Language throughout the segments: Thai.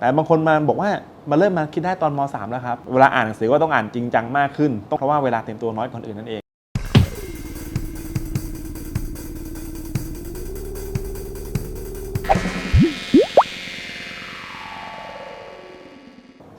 แต่บางคนมาบอกว่ามาเริ่มมาคิดได้ตอนม .3 แล้วครับ เวลาอ่านหนังสือก็ต้องอ่านจริงจังมากขึ้น ต้องเพราะว่าเวลาเตรียมตัวน้อยกว่าคนอื่นนั่นเอง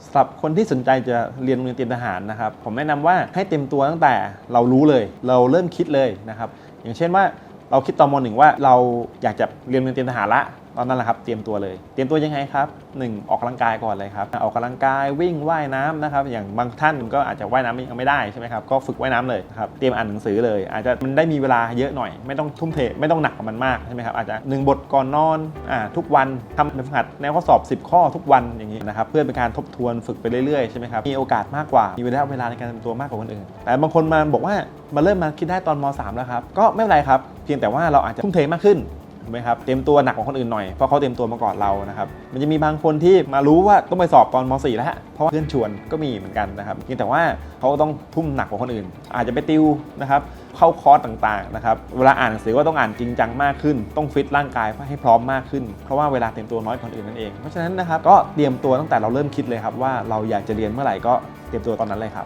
สำหรับคนที่สนใจจะเรียนโรงเรียนเตรียมทหารนะครับ ผมแนะนำว่าให้เตรียมตัวตั้งแต่เรารู้เลย เราเริ่มคิดเลยนะครับ อย่างเช่นว่าเราคิดตอนมหนึ่งว่าเราอยากจะเรียนโรงเรียนเตรียมทหารละ ตอนนั้นแหละครับเตรียมตัวเลย เตรียมตัวยังไงครับหนึ่งออกกำลังกายก่อนเลยครับออกกำลังกายวิ่งว่ายน้ำนะครับอย่างบางท่านก็อาจจะว่ายน้ำยังไม่ได้ใช่ไหมครับก็ฝึกว่ายน้ำเลยครับเตรียมอ่านหนังสือเลย อาจจะมันได้มีเวลาเยอะหน่อย ไม่ต้องทุ่มเทไม่ต้องหนักกับมันมากใช่ไหมครับอาจจะหนึ่งบทก่อนนอนอ่าทุกวันทำแบบฝึกหัดแนวข้อสอบ 10 ข้อทุกวันอย่างนี้นะครับเพื่อเป็นการทบทวนฝึกไปเรื่อยๆใช่ไหมครับมีโอกาสมากกว่ามีเวลาเวลาในการเตรียมตัวมากกว่าคนอื่นแต่บางคนมาบอกว่ามาเริ่มมาคิดได้ตอนม .3 แล้วครับก็ไม่เป็นไรครับเพียงแต่ว่าเราอาจจะทุ่มเทมากขึ้น ถูกไหมครับเตรียมตัวหนักกว่าคนอื่นหน่อยเพราะเขาเตรียมตัวมาก่อนเรานะครับมันจะมีบางคนที่มารู้ว่าต้องไปสอบตอนม .4 แล้วฮะเพราะเพื่อนชวนก็มีเหมือนกันนะครับเพียงแต่ว่าเขาก็ต้องทุ่มหนักกว่าคนอื่น อาจจะไปติวนะครับเข้าคอร์สต่างๆนะครับเวลาอ่านหนังสือก็ต้องอ่านจริงจังมากขึ้น ต้องฟิตร่างกายให้พร้อมมากขึ้น เพราะว่าเวลาเตรียมตัวน้อยกว่าคนอื่นนั่นเองเพราะฉะนั้นนะครับก็เตรียมตัวตั้งแต่เราเริ่มคิดเลยครับว่าเราอยากจะเรียนเมื่อไหร่ก็เตรียมตัวตอนนั้นเลยครับ